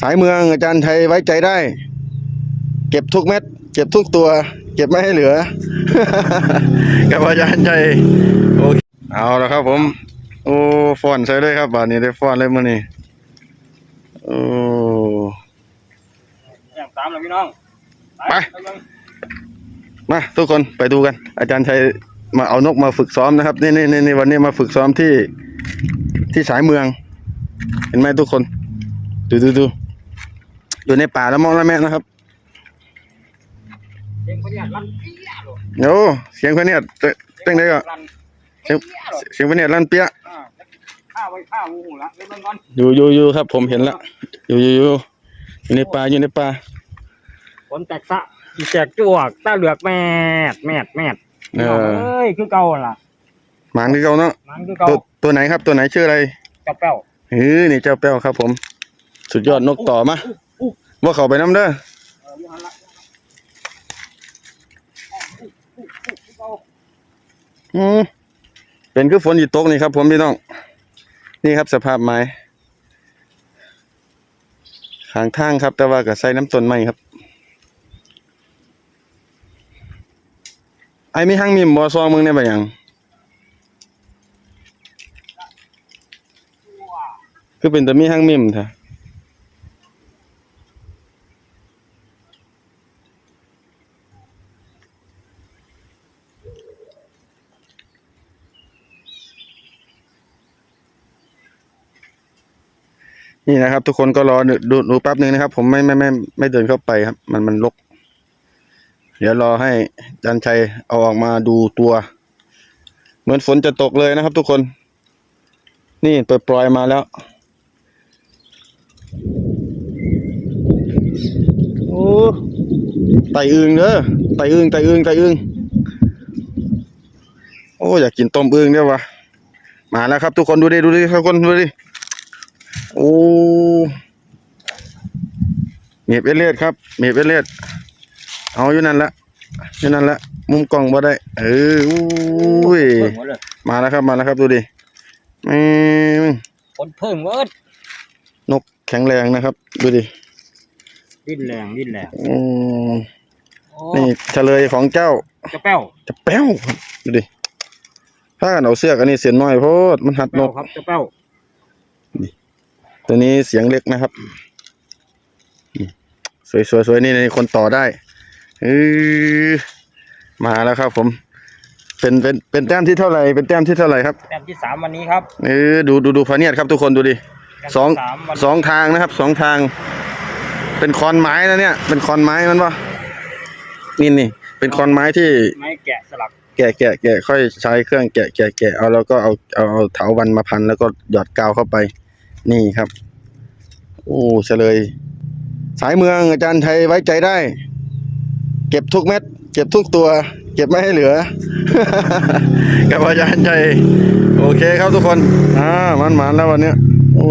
สายเมืองอาจารย์ไทยไว้ใจได้ เก็บทุกเม็ด เก็บทุกตัว เก็บไม่ให้เหลือ กับอาจารย์ไทยโอเคเอาแล้วครับ ผม โอ้ฟอนใส่เลยครับบาทนี้ได้ฟอนเลยมื้อนี้โอ้อย่างสามเลยพี่น้องไปมาทุกคนไปดูกัน อาจารย์ชัยมาเอานกมาฝึกซ้อมนะครับนี่นี่นี่วันนี้มาฝึกซ้อมที่ที่สายเมือง เห็นไหมทุกคน ดูดูดู อยู่ในป่าแล้วมองแล้วแม่นะครับเด็กคนเนี้ยรันเปี้ยหรอโอ้เสียงคนเนี้ยเตเต้งได้ก็รันเสียงเปี้ยหรอเสียงคนเนี้ยลั่นเปี้ยอ่าข้าวไว้ข้าวงูละเล่นก่อนอยู่อยู่อยู่ครับ ผมเห็นละอยู่อยู่อยู่อยู่ในป่าอยู่ในป่าผลแตกสะอีแจกจวกตาเหลือกแมดแมดแมดเออเอ้ยคือเก่าล่ะหมางที่เขาเนาะมันคือเก่าตัวตัวไหนครับตัวไหนชื่ออะไรเจ้าแป้วเฮ้ยนี่เจ้าแป้วครับ ผม สุดยอดนกต่อมา ว่าเขาไปน้ำเด้อเอออยู่หันละอืมเป็นคือฝนอยู่ตกนี่ครับผมพี่น้อง นี่ครับสภาพไม้ขางทางครับ แต่ว่าก็ใส่น้ำต้นไม้ครับ ไอ้มีห้างมีบ่ซองมึงเนี่ยบ่ยังคือเป็นแต่มีห้างมิมเถอะ นี่นะครับ ทุกคนก็รอดูดูแป๊บหนึงนะครับ ผมไม่ไม่ไม่ไม่เดินเข้าไปครับ มันมันรกเดี๋ยวรอให้จันชัยเอาออกมาดูตัว เหมือนฝนจะตกเลยนะครับ ทุกคน นี่ปล่อยๆมาแล้ว โอ้ไตอึงเด้อไตอึงไตอึงไตอึงโอ้อยากกินต้มอึงเด้อวะมาแล้วครับ ทุกคนดูดิดูดิทุกคนดูดิ โอ้เมียบเอเลียดครับเมียบเอเลียดเอาอยู่นั่นละอยู่นั่นละมุมกล้องบ่ได้ เอออุ้ยเพิ่งหมดเลยมาแล้วครับมาแล้วครับดูดิแม่งผลเพิ่งเวิร์ดนกแข็งแรงนะครับ ดูดิดิ้นแรงดิ้นแรงอืมโอ้นี่เฉลยของเจ้าเจ้าแป้วจะแป้วครับดูดิถ้ากันเอาเสื้อกันนี่เสียงน้อยโพดมันหัดนแป้วกครับเจ้าแป้ว ตัวนี้เสียงเล็กนะครับอืมสวยสวยสวยนี่นี่คนต่อได้เออมาแล้วครับ ผม เป็นเป็นเป็นแต้มที่เท่าไหร่เป็นแต้มที่เท่าไหร่ครับแต้มที่สามวันนี้ครับเออดูดูดูพะเนียดครับทุกคนดูดิแต้มสองที่สามวันสองทางนะครับสองทาง เป็นคอนไม้นะเนี่ย เป็นคอนไม้มันปะนี่นี่เป็นคอนไม้ที่ไม้แกะสลักแกะแกะแกะค่อยใช้เครื่องแกะแกะแกะเอาแล้วก็เอาเอาเอาเถาวันมาพันแล้วก็หยอดกาวเข้าไป นี่ครับ โอ้เฉลย สายเมืองอาจารย์ไทยไว้ใจได้ เก็บทุกเม็ด เก็บทุกตัว เก็บไม่ให้เหลือ กับอาจารย์ไทยโอเคครับทุกคน อ่ามันหมานแล้ววันเนี้ยโอ้